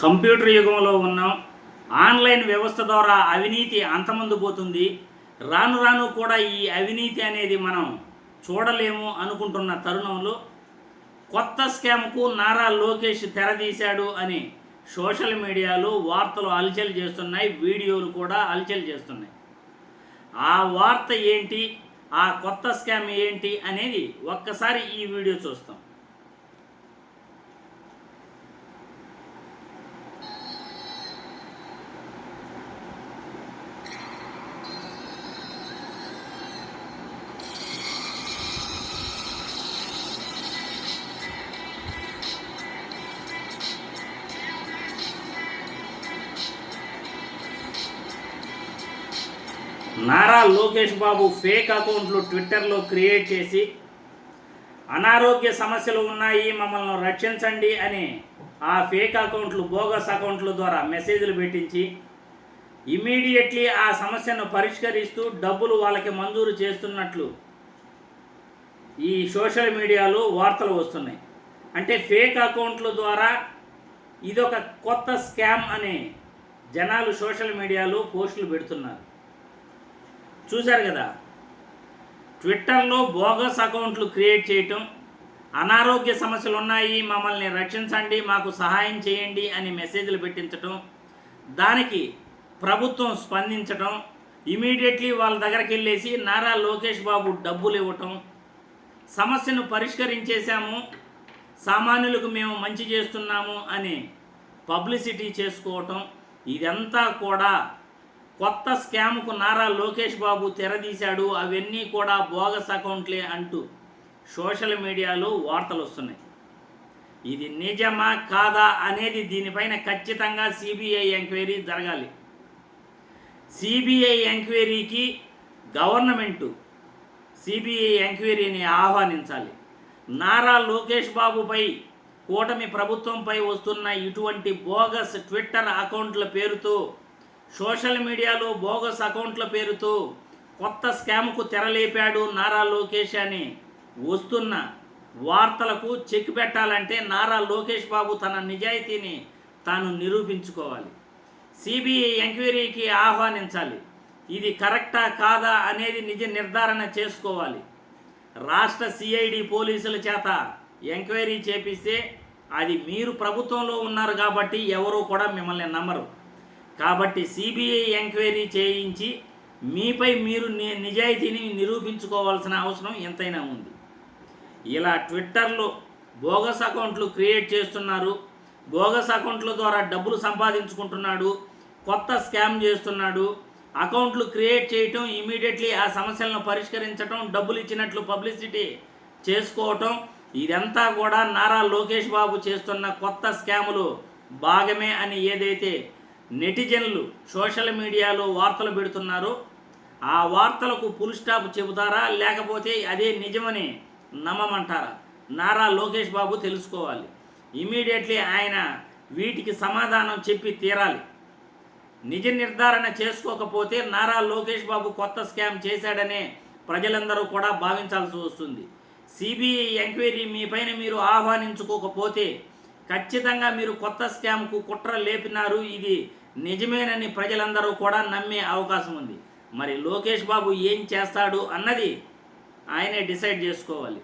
Computer యుగంలో ఉన్నాం online వ్యవస్థ ద్వారా అవినీతి అంతమందు పోతుంది. రాను రాను కూడా ఈ అవినీతి అనేది మనం చూడలేము అనుకుంటున్న తరుణంలో కొత్త స్కామ్కు నారా లోకేష్ తెరదీశాడు అని సోషల్ మీడియాలో వార్తలు అలచలు చేస్తున్నాయి వీడియోలు కూడా అలచలు చేస్తున్నాయి. ఆ వార్త ఏంటి ఆ కొత్త స్కామ్ ఏంటి అనేది ఒక్కసారి ఈ వీడియో చూస్తాం. నారా లోకేష్ బాబు ఫేక్ అకౌంట్లు ట్విట్టర్లో క్రియేట్ చేసి అనారోగ్య సమస్యలు ఉన్నాయి మమ్మల్ని రక్షించండి అని ఆ ఫేక్ అకౌంట్లు బోగస్ అకౌంట్ల ద్వారా మెసేజ్లు పెట్టించి ఇమీడియట్లీ ఆ సమస్యను పరిష్కరిస్తూ డబ్బులు వాళ్ళకి మంజూరు చేస్తున్నట్లు ఈ సోషల్ మీడియాలో వార్తలు వస్తున్నాయి. అంటే ఫేక్ అకౌంట్ల ద్వారా ఇదొక కొత్త స్కామ్ అని జనాలు సోషల్ మీడియాలో పోస్టులు పెడుతున్నారు. చూశారు కదా? ట్విట్టర్లో బోగస్ అకౌంట్లు క్రియేట్ చేయటం అనారోగ్య సమస్యలు ఉన్నాయి మమ్మల్ని రక్షించండి మాకు సహాయం చేయండి అని మెసేజ్లు పెట్టించటం దానికి ప్రభుత్వం స్పందించటం ఇమీడియట్లీ వాళ్ళ దగ్గరికి వెళ్ళేసి నారా లోకేష్ బాబు డబ్బులు ఇవ్వటం సమస్యను పరిష్కరించేశాము సామాన్యులకు మేము మంచి చేస్తున్నాము అని పబ్లిసిటీ చేసుకోవటం ఇదంతా కూడా కొత్త స్కామ్కు నారా లోకేష్ బాబు తెరదీశాడు. అవన్నీ కూడా బోగస్ అకౌంట్లే అంటూ సోషల్ మీడియాలో వార్తలు వస్తున్నాయి. ఇది నిజమా కాదా అనేది దీనిపైన ఖచ్చితంగా సిబిఐ ఎంక్వైరీ జరగాలి. సిబిఐ ఎంక్వైరీకి గవర్నమెంటు సిబిఐ ఎంక్వైరీని ఆహ్వానించాలి. నారా లోకేష్ బాబుపై కూటమి ప్రభుత్వంపై వస్తున్న ఇటువంటి బోగస్ ట్విట్టర్ అకౌంట్ల పేరుతో సోషల్ మీడియాలో బోగస్ అకౌంట్ల పేరుతో కొత్త స్కామ్కు తెరలేపాడు నారా లోకేష్ అని. వస్తున్న వార్తలకు చెక్ పెట్టాలంటే నారా లోకేష్ బాబు తన నిజాయితీని తాను నిరూపించుకోవాలి. సిబిఐ ఎంక్వైరీకి ఆహ్వానించాలి. ఇది కరెక్టా కాదా అనేది నిజ నిర్ధారణ చేసుకోవాలి. రాష్ట్ర సిఐడి పోలీసుల చేత ఎంక్వైరీ చేపిస్తే అది మీరు ప్రభుత్వంలో ఉన్నారు కాబట్టి ఎవరూ కూడా మిమ్మల్ని నమ్మరు. కాబట్టి సిబిఐ ఎంక్వైరీ చేయించి మీపై మీరు ని- నిజాయితీని నిరూపించుకోవాల్సిన అవసరం ఎంతైనా ఉంది. ఇలా ట్విట్టర్లో బోగస్ అకౌంట్లు క్రియేట్ చేస్తున్నారు. బోగస్ అకౌంట్ల ద్వారా డబ్బులు సంపాదించుకుంటున్నాడు. కొత్త స్కామ్ చేస్తున్నాడు. అకౌంట్లు క్రియేట్ చేయటం ఇమీడియట్లీ ఆ సమస్యలను పరిష్కరించటం డబ్బులు ఇచ్చినట్లు పబ్లిసిటీ చేసుకోవటం ఇదంతా కూడా నారా లోకేష్ బాబు చేస్తున్న కొత్త స్కాములు భాగమే అని ఏదైతే నెటిజన్లు సోషల్ మీడియాలో వార్తలు పెడుతున్నారో. ఆ వార్తలకు ఫుల్ స్టాప్ చెబుతారా? లేకపోతే అదే నిజమని నమ్మమంటారా? నారా లోకేష్ బాబు తెలుసుకోవాలి. ఇమీడియట్లీ ఆయన వీటికి సమాధానం చెప్పి తీరాలి. నిజ నిర్ధారణ చేసుకోకపోతే నారా లోకేష్ బాబు కొత్త స్కామ్ చేశాడనే ప్రజలందరూ కూడా భావించాల్సి వస్తుంది. సిబిఐ ఎంక్వైరీ మీ పైన మీరు ఆహ్వానించుకోకపోతే ఖచ్చితంగా మీరు కొత్త స్కామ్కు కుట్ర లేపినారు. ఇది నిజమేనని ప్రజలందరూ కూడా నమ్మే అవకాశం ఉంది. మరి లోకేష్ బాబు ఏం చేస్తాడు అన్నది ఆయనే డిసైడ్ చేసుకోవాలి.